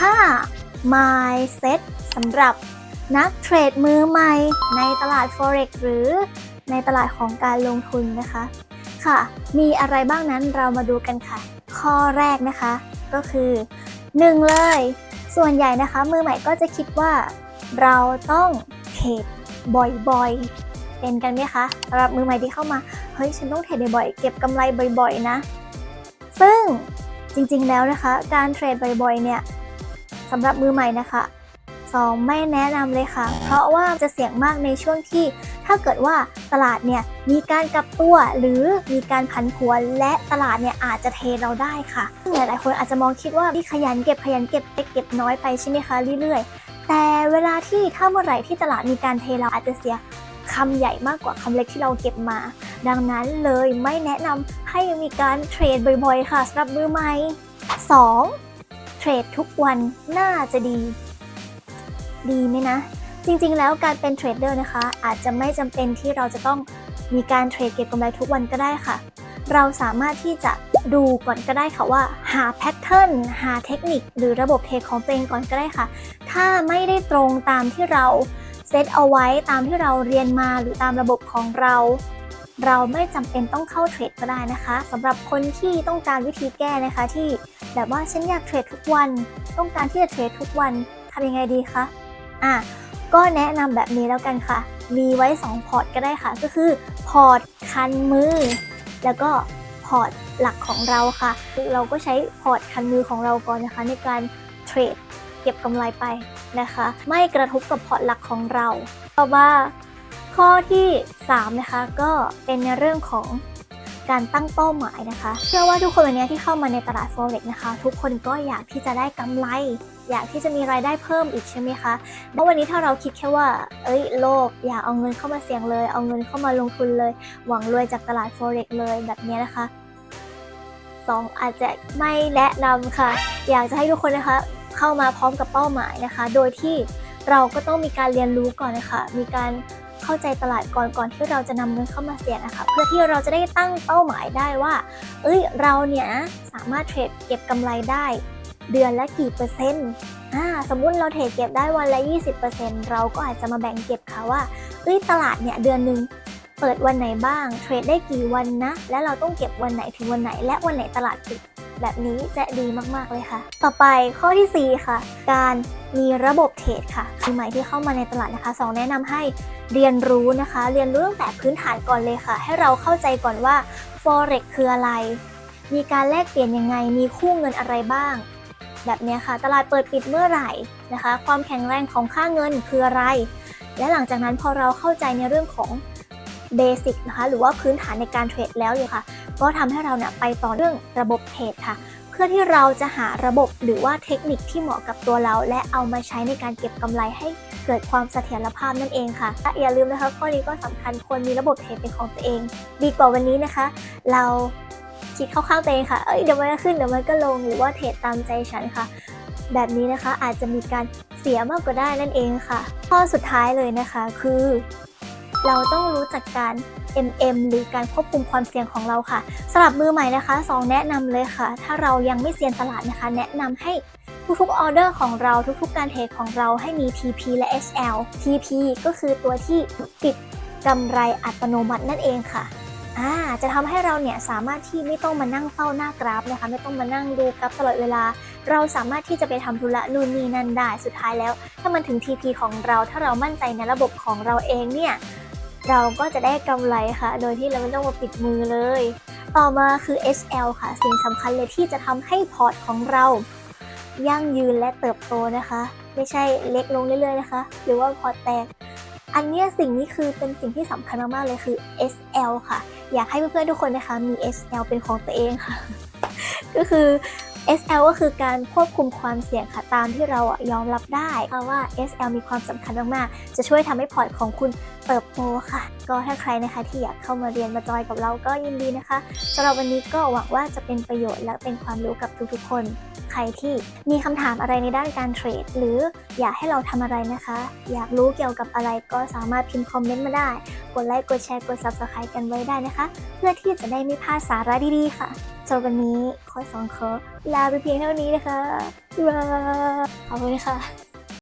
5 mindset สำหรับนักเทรดมือใหม่ในตลาด forex หรือในตลาดของการลงทุนนะคะ ค่ะ มีอะไรบ้างนั้นเรามาดูกันค่ะ ข้อแรกนะคะ ก็คือ 1 เลย ส่วนใหญ่นะคะ มือใหม่ก็จะคิดว่า เราต้องเทรดบ่อยๆ เป็นกันไหมคะสำหรับมือใหม่ที่เข้ามา เฮ้ย ฉันต้องเทรดบ่อยๆ เก็บกำไรบ่อยๆ นะ ซึ่งจริงๆ แล้วนะคะ การเทรดบ่อยๆ เนี่ย สำหรับมือใหม่นะคะสองไม่แนะนำเลยค่ะ เพราะว่าจะเสี่ยงมากในช่วงที่ ถ้าเกิดว่าตลาดเนี่ยมีการกลับตัวหรือมีการผันผวนและตลาดเนี่ยอาจจะเทเราได้ค่ะซึ่งหลายๆคนอาจจะมองคิดว่าที่ขยันเก็บขยันเก็บเก็บน้อยไปใช่ไหมคะเรื่อยๆ แต่เวลาที่ถ้าเมื่อไหร่ที่ตลาดมีการเทเราอาจจะเสียคำใหญ่มากกว่าคำเล็กที่เราเก็บมา ดังนั้นเลยไม่แนะนำให้มีการเทรดบ่อยๆ ค่ะสำหรับมือใหม่ 2. เทรดทุกวันน่าจะดี ดีไหมนะ จริงๆ แล้วการเป็นเทรดเดอร์นะคะ อาจจะไม่จำเป็นที่เราจะต้องมีการเทรดเก็งกำไรทุกวันก็ได้ค่ะ เราสามารถที่จะดูก่อนก็ได้ค่ะว่า หาแพทเทิร์นหาเทคนิค หรือระบบเทรดของตัวเองก่อนก็ได้ค่ะ ถ้าไม่ได้ตรงตามที่เราเซตเอาไว้ตามที่เราเรียนมาหรือตามระบบของเรา เราไม่จำเป็นต้องเข้าเทรดก็ได้นะคะสำหรับคนที่ต้องการวิธีแก้นะคะที่ แบบว่าฉันอยากเทรดทุกวัน ต้องการที่จะเทรดทุกวันทำยังไงดีคะอะก็แนะนำแบบนี้แล้วกันค่ะ มีไว้ 2 พอร์ตก็ได้ค่ะ ก็คือพอร์ตคันมือ แล้วก็พอร์ตหลักของเราค่ะ เราก็ใช้พอร์ตคันมือของเราก่อนนะคะ ในการเทรดเก็บกำไรไปนะคะ ไม่กระทบกับพอร์ตหลักของเรา ต่อมาข้อที่ 3 นะคะ ก็เป็นในเรื่องของ การตั้งเป้าหมายนะคะ เชื่อว่าทุกคนวันนี้ที่เข้ามาในตลาด forex นะคะ ทุกคนก็อยากที่จะได้กำไร อยากที่จะมีรายได้เพิ่มอีกใช่ไหมคะเพราะวันนี้ถ้าเราคิดแค่ว่า เอ้ยโลภอยากเอาเงินเข้ามาเสี่ยงเลย เอาเงินเข้ามาลงทุนเลย หวังรวยจากตลาด forex เลยแบบนี้นะคะสองอาจจะไม่แนะนำค่ะ อยากจะให้ทุกคนนะคะ เข้ามาพร้อมกับเป้าหมายนะคะ โดยที่เราก็ต้องมีการเรียนรู้ก่อนนะคะ มีการ เข้าใจตลาดก่อนก่อนที่เราจะนำเงินเข้ามาเสี่ยงนะคะเพื่อที่เราจะได้ตั้งเป้าหมายได้ว่า เอ้ยเราเนี่ยสามารถเทรดเก็บกำไรได้ เดือนละกี่เปอร์เซ็นต์อ่าสมมุติเราเทรดเก็บได้วันละ 20%เราก็อาจจะมาแบ่งเก็บค่ะว่าเอ้ยตลาดเนี่ยเดือนหนึ่งเปิดวันไหนบ้าง เทรดได้กี่วันนะ และเราต้องเก็บวันไหนถึงวันไหน และวันไหนตลาดปิด แบบนี้จะดีมากๆเลยค่ะ ต่อไปข้อที่ 4 ค่ะ การมีระบบเทรดค่ะคือใหม่ที่เข้ามาในตลาดนะคะสองแนะนำให้เรียนรู้นะคะ เรียนรู้ตั้งแต่พื้นฐานก่อนเลยค่ะ ให้เราเข้าใจก่อนว่า forex คืออะไร มีการแลกเปลี่ยนยังไง มีคู่เงินอะไรบ้าง แบบนี้ค่ะ ตลาดเปิดปิดเมื่อไหร่นะคะ ความแข็งแรงของค่าเงินคืออะไร และหลังจากนั้นพอเราเข้าใจในเรื่องของ เบสิกนะคะหรือว่าพื้นฐานในการเทรดแล้วเนี่ยค่ะ ก็ทำให้เราเนี่ยไปต่อเรื่องระบบเทรดค่ะ เพื่อที่เราจะหาระบบหรือว่าเทคนิคที่เหมาะกับตัวเรา และเอามาใช้ในการเก็บกำไรให้เกิดความเสถียรภาพนั่นเองค่ะและอย่าลืมนะคะข้อนี้ก็สำคัญควรมีระบบเทรดเป็นของตัวเอง ดีกว่าวันนี้นะคะ เราคิดเข้าข้างตัวเองค่ะ เอ้ยเดี๋ยวมันก็ขึ้นเดี๋ยวมันก็ลงหรือว่าเทรดตามใจฉันค่ะ แบบนี้นะคะอาจจะมีการเสียมากกว่าได้นั่นเองค่ะ ข้อสุดท้ายเลยนะคะคือ เราต้องรู้จักการ MM หรือการควบคุมความเสี่ยงของเราค่ะสำหรับมือใหม่นะคะสองแนะนำเลยค่ะ ถ้าเรายังไม่เซียนตลาดนะคะ แนะนำให้ทุกๆออเดอร์ของเราทุกๆ การเทรดของเราให้มี TP และ HL TP ก็คือตัวที่ปิดกำไรอัตโนมัตินั่นเองค่ะอ่าจะทำให้เราเนี่ยสามารถที่ไม่ต้องมานั่งเฝ้าหน้ากราฟนะคะ ไม่ต้องมานั่งดูกราฟตลอดเวลา เราสามารถที่จะไปทำธุระนู่นนี่นั่นได้สุดท้ายแล้ว ถ้ามันถึง TP ของเราถ้าเรามั่นใจในระบบของเราเองเนี่ย เราก็จะได้กำไรค่ะ โดยที่เราไม่ต้องมาปิดมือเลย ต่อมาคือ HL ค่ะ สิ่งสำคัญเลยที่จะทำให้พอร์ตของเรา ยั่งยืนและเติบโตนะคะ ไม่ใช่เล็กลงเรื่อยๆนะคะ หรือว่าพอร์ตแตก อันเนี้ยสิ่งนี้คือเป็นสิ่งที่สำคัญมากๆเลยคือ SL ค่ะ อยากให้เพื่อนๆทุกคนนะคะมี SL เป็นของตัวเองค่ะ ก็คือ SL ก็คือการควบคุมความเสี่ยงค่ะตามที่เราอะยอมรับได้ เพราะว่า SL มีความสำคัญมากๆ จะช่วยทำให้พอร์ตของคุณเติบโตค่ะ ก็ถ้าใครนะคะที่อยากเข้ามาเรียนมาจอยกับเราก็ยินดีนะคะสำหรับวันนี้ก็หวังว่าจะเป็นประโยชน์และเป็นความรู้กับทุกๆคน ใครที่มีคำถามอะไรในด้านการเทรด หรืออยากให้เราทำอะไรนะคะ อยากรู้เกี่ยวกับอะไรก็สามารถพิมพ์คอมเมนต์มาได้กดไลค์ กดแชร์ กด Subscribe กันไว้ได้นะคะ เพื่อที่จะได้ไม่พลาดสาระดีๆค่ะสำหรับวันนี้คอยสองขอลาไปเพียงเท่านี้นะคะบ๊ายบายขอบคุณค่ะ